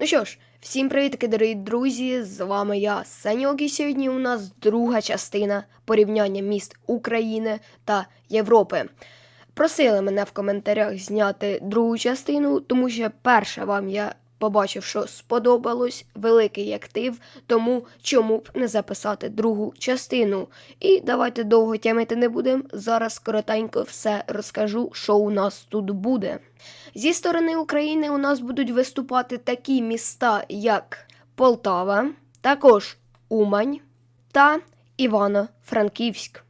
Ну що ж, всім привітки, дорогі друзі! З вами я, Саньок, і сьогодні у нас друга частина порівняння міст України та Європи. Просили мене в коментарях зняти другу частину, тому що перша вам я побачив, що сподобалось великий актив, тому чому б не записати другу частину. І давайте довго тямити не будемо. Зараз коротенько все розкажу, що у нас тут буде. Зі сторони України у нас будуть виступати такі міста, як Полтава, також Умань та Івано-Франківськ.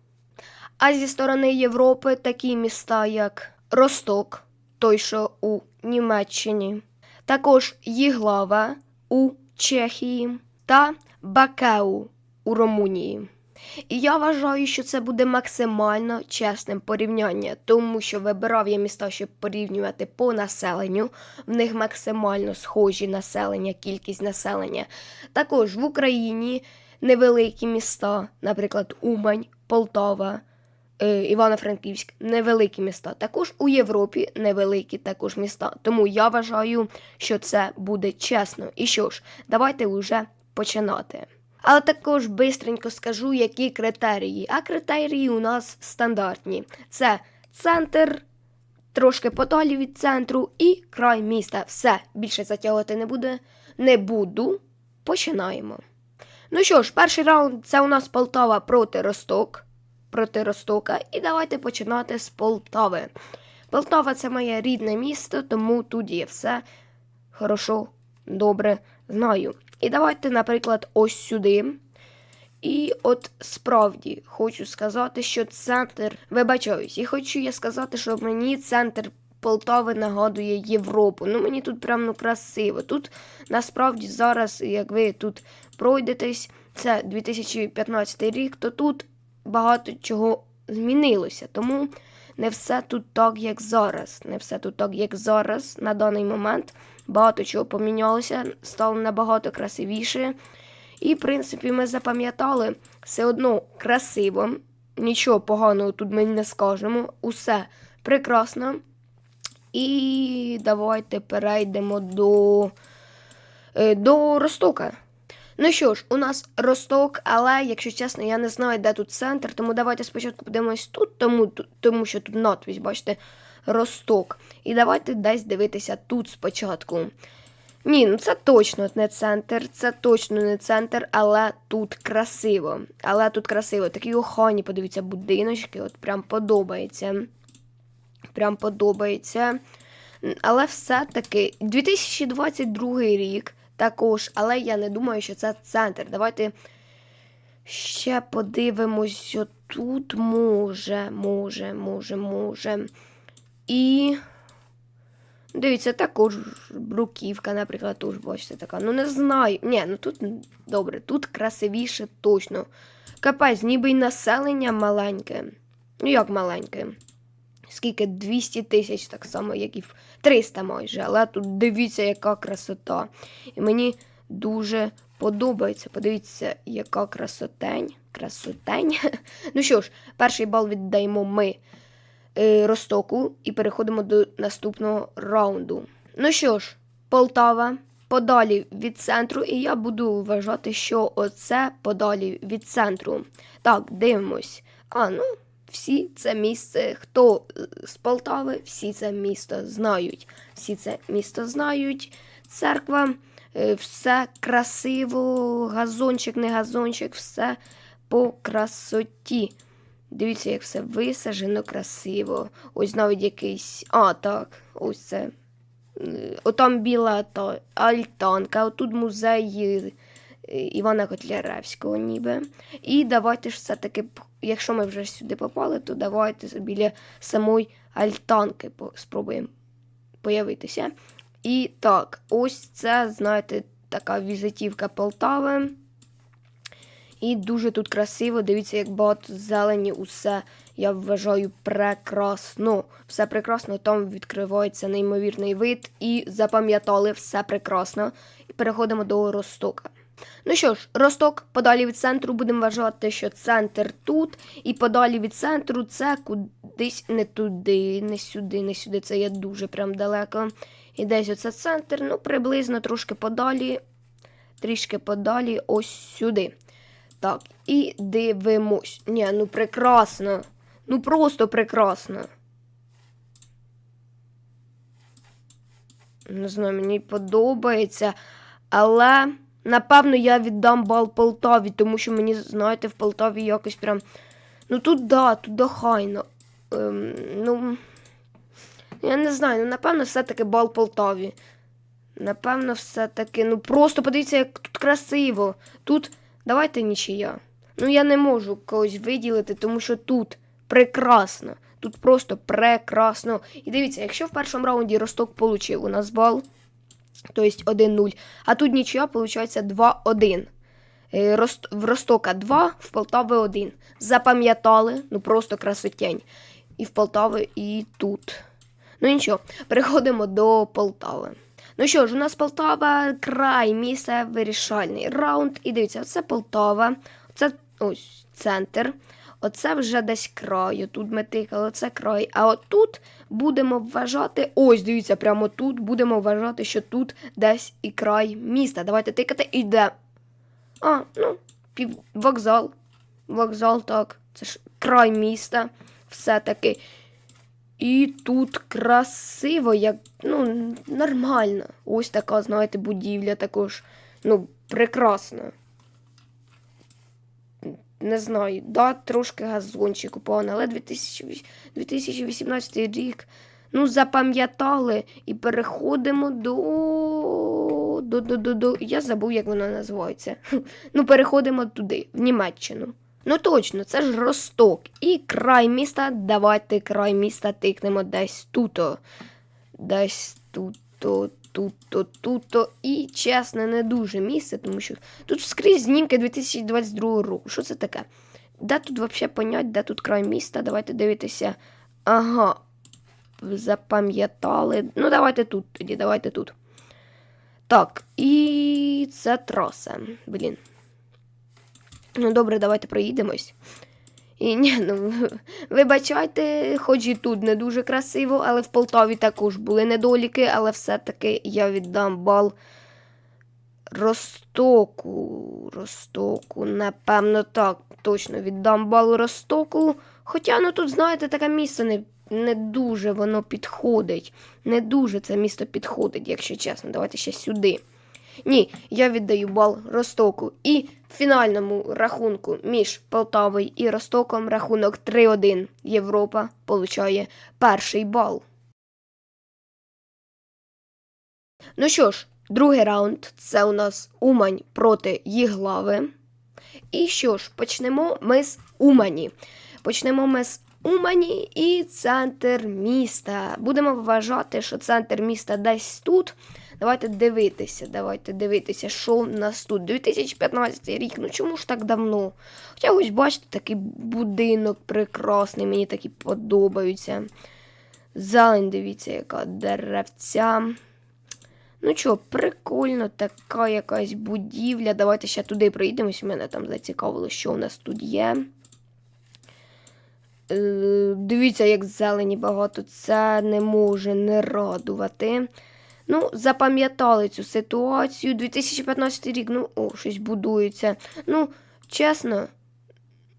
А зі сторони Європи такі міста, як Росток, той, що у Німеччині, також Їглава у Чехії та Бакеу у Румунії. І я вважаю, що це буде максимально чесним порівняння, тому що вибирав я міста, щоб порівнювати по населенню. В них максимально схожі населення, кількість населення. Також в Україні невеликі міста, наприклад, Умань, Полтава, Івано-Франківськ, невеликі міста. Також у Європі невеликі також міста. Тому я вважаю, що це буде чесно. І що ж, давайте вже починати. Але також бистренько скажу, які критерії. А критерії у нас стандартні: це центр, трошки подалі від центру і край міста. Все, більше затягувати не буде. Не буду. Починаємо. Ну що ж, перший раунд це у нас Полтава проти Росток. Проти Ростока. І давайте починати з Полтави. Полтава це моє рідне місто, тому тут є все хорошо, добре знаю. І давайте, наприклад, ось сюди. І от справді хочу сказати, що центр. Вибачаюсь, і хочу я сказати, що мені центр Полтави нагадує Європу. Ну мені тут прям ну красиво. Тут насправді зараз, як ви тут пройдетесь, це 2015 рік, то тут багато чого змінилося. Тому не все тут так, як зараз. Не все тут так, як зараз, на даний момент. Багато чого помінялося, стало набагато красивіше. І, в принципі, ми запам'ятали все одно красиво. Нічого поганого тут ми не скажемо. Усе прекрасно. І давайте перейдемо до, е, до Ростока. Ну що ж, у нас Росток, але, якщо чесно, я не знаю, де тут центр, тому давайте спочатку подивимось тут, тому, тому що тут надпись, бачите, Росток. І давайте десь дивитися тут спочатку. Ні, ну це точно не центр, це точно не центр, але тут красиво. Але тут красиво. Такі охайні, подивіться, будиночки, от прям подобається. Прям подобається. Але все-таки 2022 рік також, але я не думаю, що це центр. Давайте ще подивимось тут. Може, може, може, може. І. Дивіться, також бруківка, наприклад, теж бачите, така. Ну, не знаю. Ні, ну тут добре, тут красивіше точно. Капець, ніби й населення маленьке. Ну, як маленьке? Скільки 200 тисяч, так само, як і в 300 майже. Але тут дивіться, яка красота. І мені дуже подобається. Подивіться, яка красотень. Красотень. Ну що ж, перший бал віддаємо ми е, Ростоку і переходимо до наступного раунду. Ну що ж, Полтава подалі від центру, і я буду вважати, що оце подалі від центру. Так, дивимось. А, ну, всі це місце, хто е, з Полтави, всі це місто знають. Всі це місто знають. Церква, е, все красиво, газончик, не газончик, все по красоті. Дивіться, як все висаджено красиво. Ось навіть якийсь. А, так, ось це. Отам біла та альтанка, отут музей Івана Котляревського, ніби. І давайте ж все-таки, якщо ми вже сюди попали, то давайте біля самої альтанки спробуємо появитися. І так, ось це, знаєте, така візитівка Полтави. І дуже тут красиво. Дивіться, як багато зелені, усе я вважаю прекрасно. Все прекрасно, там відкривається неймовірний вид. І запам'ятали все прекрасно. І переходимо до Ростока. Ну що ж, Росток подалі від центру будемо вважати, що центр тут, і подалі від центру це кудись не туди, не сюди, не сюди. Це є дуже прям далеко. І десь оце центр, ну, приблизно трошки подалі, трішки подалі, ось сюди. Так, і дивимось. Ні, ну прекрасно. Ну просто прекрасно. Не знаю, мені подобається. Але, напевно, я віддам бал Полтаві, тому що мені, знаєте, в Полтаві якось прям. Ну тут да, тут да хайно. Ем, ну. Я не знаю, ну напевно, все-таки бал Полтаві. Напевно, все-таки. Ну просто подивіться, як тут красиво. Тут давайте нічия. Ну я не можу когось виділити, тому що тут прекрасно. Тут просто прекрасно. І дивіться, якщо в першому раунді Росток получив у нас бал, то есть 1-0, а тут нічия, виходить 2-1. Е, В Ростока 2, в Полтави 1. Запам'ятали, ну просто красотень. І в Полтави, і тут. Ну нічого, переходимо до Полтави. Ну що ж, у нас Полтава край, місце вирішальний раунд. І дивіться, оце Полтава, оце ось центр. Оце вже десь край. Тут ми тикали, оце край. А отут будемо вважати. Ось, дивіться, прямо тут будемо вважати, що тут десь і край міста. Давайте тикати і де. А, ну, пів... вокзал. Вокзал, так. Це ж край міста. Все-таки. І тут красиво, як, ну, нормально. Ось така, знаєте, будівля також. Ну, прекрасна. Не знаю, да, трошки газончик упав, але 2018 рік. Ну, запам'ятали і переходимо до. До, до, до, до. Я забув, як вона називається. Ну, переходимо туди, в Німеччину. Ну точно, це ж Росток. І край міста. Давайте край міста тикнемо десь туто. Десь туто, туто, туто. І чесно, не дуже місце, тому що тут скрізь знімки 2022 року. Що це таке? Де тут взагалі понять, де тут край міста? Давайте дивитися. Ага. Запам'ятали. Ну, давайте тут тоді, давайте тут. Так, і це траса. Блін. Ну, добре, давайте проїдемось. І ні, ну, вибачайте, хоч і тут не дуже красиво, але в Полтаві також були недоліки, але все-таки я віддам бал Ростоку. Ростоку, напевно, так, точно віддам бал Ростоку. Хоча, ну тут, знаєте, таке місце не, не дуже воно підходить. Не дуже це місто підходить, якщо чесно. Давайте ще сюди. Ні, я віддаю бал Ростоку. І в фінальному рахунку між Полтавою і Ростоком рахунок 3-1. Європа получає перший бал. Ну що ж, другий раунд це у нас Умань проти Їглави. І що ж, почнемо ми з Умані. Почнемо ми з Умані і центр міста. Будемо вважати, що центр міста десь тут. Давайте дивитися, давайте дивитися, що в нас тут. 2015 рік, ну чому ж так давно? Хоча ось бачите, такий будинок прекрасний, мені такі подобаються. Зелень, дивіться, яка деревця. Ну що, прикольно, така якась будівля. Давайте ще туди проїдемось. Мене там зацікавило, що у нас тут є. Е, Дивіться, як зелені багато. Це не може не радувати. Ну, запам'ятали цю ситуацію. 2015 рік, ну, о, щось будується. Ну, чесно,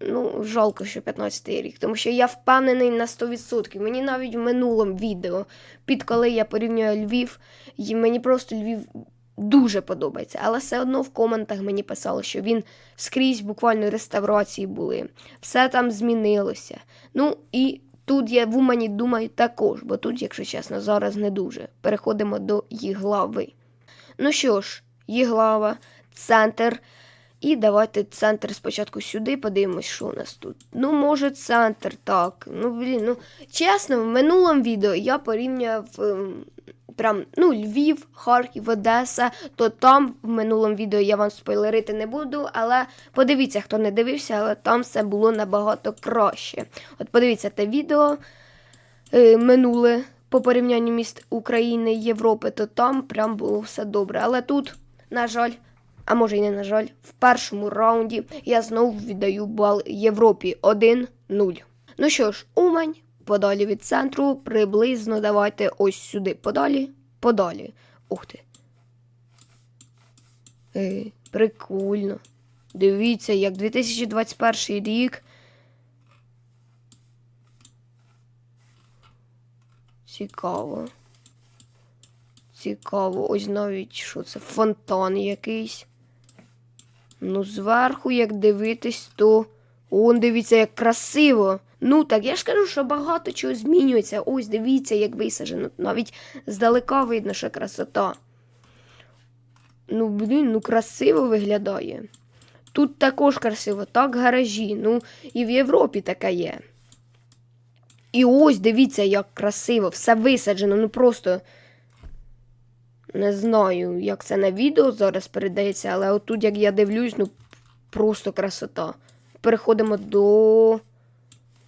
ну, жалко, що 15 рік, тому що я впевнений на 100%. Мені навіть в минулому відео, під коли я порівнюю Львів, і мені просто Львів дуже подобається. Але все одно в коментах мені писали, що він скрізь буквально реставрації були. Все там змінилося. Ну і тут я в Умані думаю також, бо тут, якщо чесно, зараз не дуже. Переходимо до Їглави. Ну що ж, Їглава, центр. І давайте центр спочатку сюди подивимось, що у нас тут. Ну, може, центр, так. Ну, блін, ну чесно, в минулому відео я порівняв ем, прям ну, Львів, Харків, Одеса, то там в минулому відео я вам спойлерити не буду, але подивіться, хто не дивився, але там все було набагато краще. От подивіться те відео е, минуле по порівнянню міст України і Європи, то там прям було все добре. Але тут, на жаль, а може й не на жаль, в першому раунді я знову віддаю бал Європі 1-0. Ну що ж, Умань подалі від центру, приблизно давайте ось сюди. Подалі, подалі. Ух ти. Е, прикольно. Дивіться, як 2021 рік. Цікаво. Цікаво. Ось навіть що це? Фонтан якийсь. Ну, зверху, як дивитись, то. Он, дивіться, як красиво. Ну так, я ж кажу, що багато чого змінюється. Ось дивіться, як висаджено. Навіть здалека видно, що красота. Ну, блін, ну красиво виглядає. Тут також красиво, так гаражі. Ну, і в Європі таке є. І ось дивіться, як красиво, все висаджено, ну просто. Не знаю, як це на відео зараз передається, але отут, як я дивлюсь, ну просто красота. Переходимо до.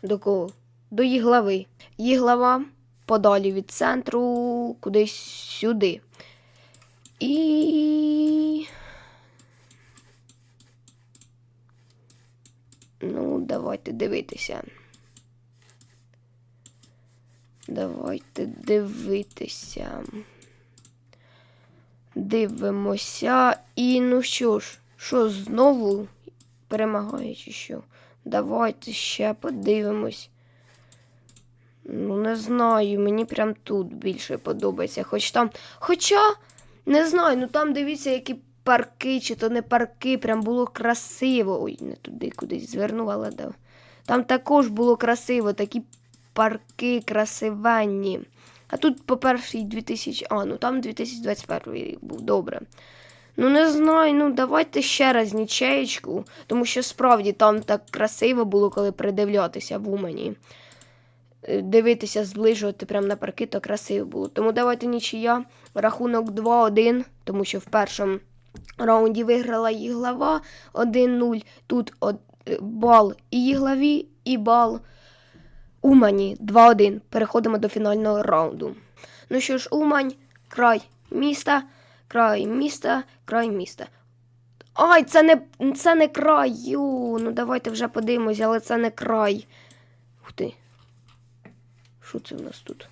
До кого? До їглави. Їглава подалі від центру, кудись сюди. І. Ну, давайте дивитися. Давайте дивитися. Дивимося. І ну що ж, що знову перемагає чи що? Давайте ще подивимось. Ну, не знаю, мені прям тут більше подобається. Хоч там. Хоча, не знаю, ну там дивіться, які парки, чи то не парки, прям було красиво. Ой, не туди кудись звернула, да. Там також було красиво, такі парки красивенні. А тут, по перший 2000. А, ну там 2021 рік був добре. Ну, не знаю, ну давайте ще раз нічеєчку, тому що справді там так красиво було, коли придивлятися в Умані. Е, Дивитися, зближувати прямо на парки, то красиво було. Тому давайте нічия. Рахунок 2-1, тому що в першому раунді виграла Їглава 1-0. Тут е, бал і Їглаві, і бал Умані 2-1. Переходимо до фінального раунду. Ну що ж, Умань, край міста, край міста, край міста. Ай, це не, це не край. Ю, ну давайте вже подивимось, але це не край. Ух ти. Що це в нас тут?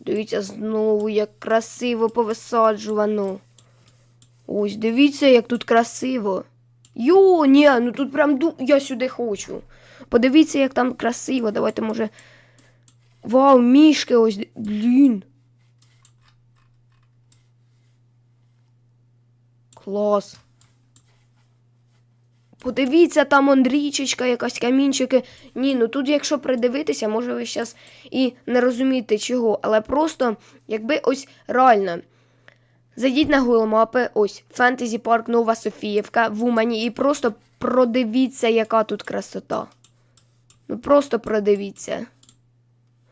Дивіться знову, як красиво повисаджувано. Ось, дивіться, як тут красиво. Йо, ні, ну тут прям ду... я сюди хочу. Подивіться, як там красиво. Давайте, може. Вау, мішки ось. Блін. Клас. Подивіться, там он річечка, якась камінчики. Ні, ну тут, якщо придивитися, може ви зараз і не розумієте чого, але просто, якби ось реально. Зайдіть на Google мапи, ось Фентезі Парк Нова Софіївка в Умані і просто продивіться, яка тут красота. Ну просто продивіться.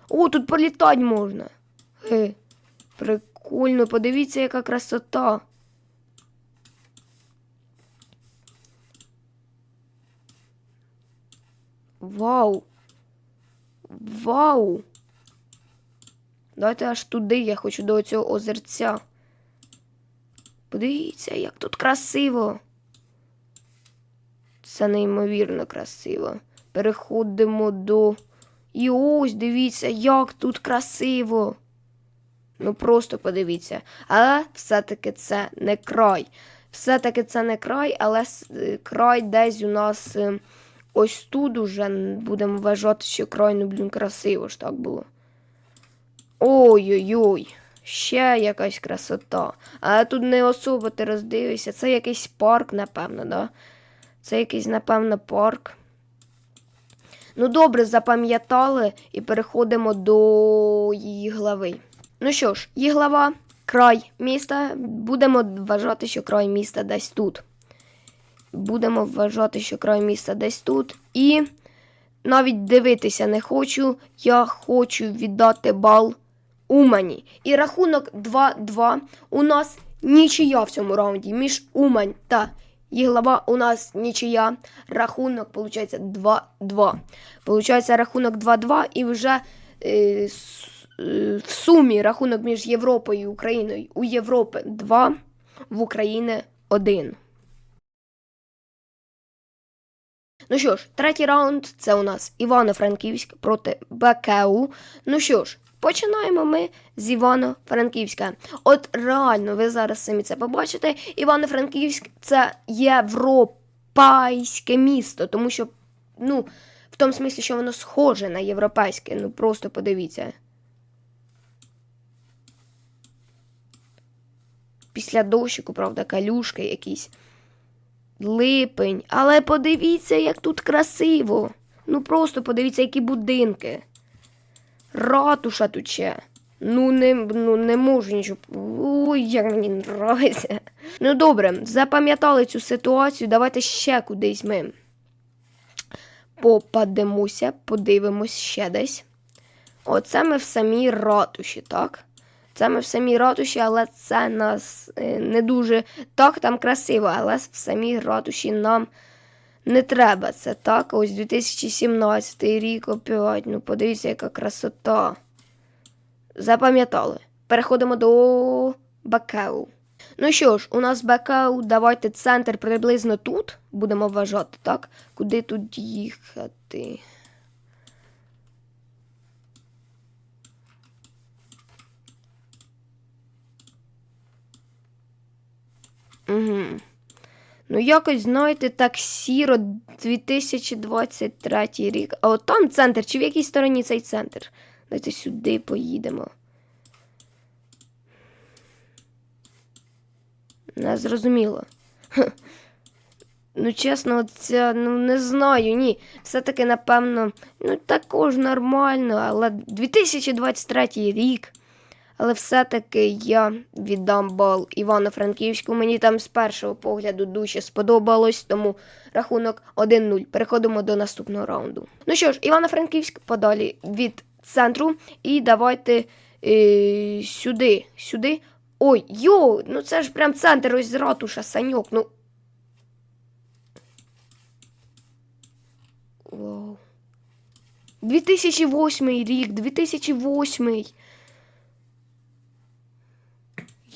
О, тут політати можна. Ге, прикольно, подивіться, яка красота. Вау. Вау. Давайте аж туди, я хочу до цього озерця. Подивіться, як тут красиво. Це неймовірно красиво. Переходимо до. І ось дивіться, як тут красиво. Ну просто подивіться. Але все-таки це не край. Все-таки це не край, але край десь у нас е, ось тут уже будемо вважати, що край, ну, блін, красиво ж так було. Ой-ой-ой. Ще якась красота. Але тут не особо ти роздивишся. Це якийсь парк, напевно, да? Це якийсь, напевно, парк. Ну, добре, запам'ятали і переходимо до її глави. Ну що ж, її глава, край міста. Будемо вважати, що край міста десь тут. Будемо вважати, що край міста десь тут. І навіть дивитися не хочу. Я хочу віддати бал Умані. І рахунок 2-2. У нас нічия в цьому раунді між Умань та Єглава у нас нічия. Рахунок, виходить, 2-2. Получається рахунок 2-2 і вже е, е, в сумі рахунок між Європою і Україною. У Європи 2, в Україні 1. Ну що ж, третій раунд це у нас Івано-Франківськ проти БКУ. Ну що ж, починаємо ми з Івано-Франківська. От реально, ви зараз самі це побачите. Івано-Франківськ це європейське місто, тому що, ну, в тому смислі, що воно схоже на європейське. Ну просто подивіться. Після дощику, правда, калюшки якісь. Липень. Але подивіться, як тут красиво. Ну просто подивіться, які будинки. Ратуша тут ще. Ну не, ну, не можу нічого. Ой, як мені нравиться. Ну добре, запам'ятали цю ситуацію. Давайте ще кудись ми попадемося, подивимось ще десь. Оце ми в самій ратуші, так? Це ми в самій ратуші, але це нас е, не дуже так там красиво, але в самій ратуші нам не треба це так. Ось 2017 рік опять. Ну, подивіться, яка красота. Запам'ятали. Переходимо до Бакеу. Ну що ж, у нас Бакеу, давайте центр приблизно тут. Будемо вважати, так? Куди тут їхати? Угу. Ну, якось, знаєте, так сіро 2023 рік. А от там центр, чи в якій стороні цей центр? Давайте сюди поїдемо. Не зрозуміло. Хе. Ну, чесно, це, ну не знаю, ні. Все-таки, напевно, ну також нормально, але 2023 рік. Але все-таки я віддам бал Івано-Франківську. Мені там з першого погляду дуже сподобалось, тому рахунок 1-0. Переходимо до наступного раунду. Ну що ж, Івано-Франківськ подалі від центру. І давайте е, сюди. Сюди. Ой, йо, ну це ж прям центр ось з ратуша, саньок. Ну. Вау. 2008 рік, 2008.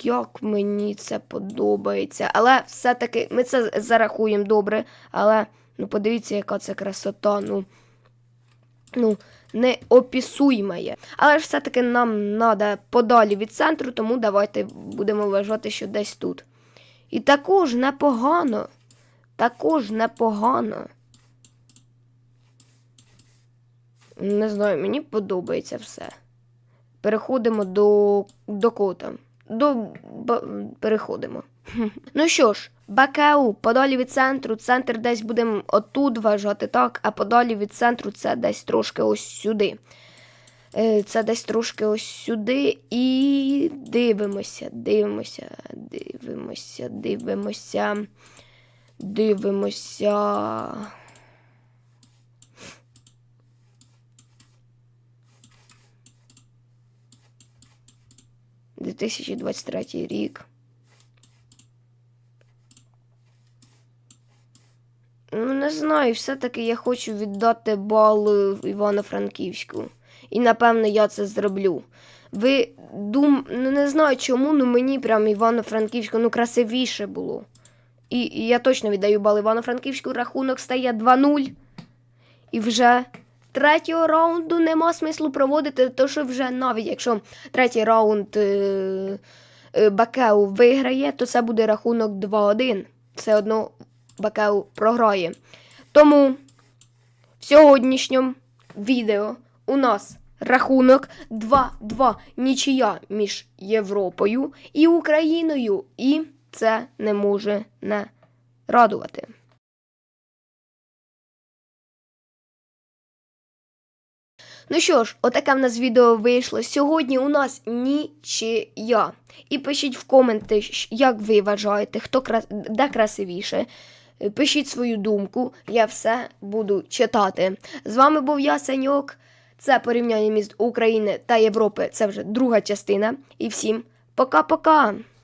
Як мені це подобається. Але все-таки ми це зарахуємо добре. Але ну подивіться, яка це красота. Ну, ну не опісуймає. Але ж все-таки нам треба подалі від центру, тому давайте будемо вважати, що десь тут. І також непогано. Також непогано. Не знаю, мені подобається все. Переходимо до, до кота. До переходимо. Ну що ж, БКУ подалі від центру. Центр десь будемо отут вважати, так, а подалі від центру це десь трошки ось сюди. Е, Це десь трошки ось сюди. І дивимося, дивимося, дивимося, дивимося, дивимося. 2023 рік. Ну, не знаю, все-таки я хочу віддати бал е, Івано-Франківську. І напевно я це зроблю. Ви дум... ну, не знаю чому, але мені прям Івано-Франківську ну, красивіше було. І, і я точно віддаю бал Івано-Франківську. Рахунок стає 2-0. І вже третього раунду нема смислу проводити, то що вже навіть якщо третій раунд е, е, Бакеу виграє, то це буде рахунок 2-1. Все одно Бакеу програє. Тому в сьогоднішньому відео у нас рахунок 2-2 нічия між Європою і Україною. І це не може не радувати. Ну що ж, отаке в нас відео вийшло. Сьогодні у нас нічия. І пишіть в коменти, як ви вважаєте, хто кра... де красивіше. Пишіть свою думку, я все буду читати. З вами був я, Саньок. Це порівняння міст України та Європи. Це вже друга частина. І всім пока-пока!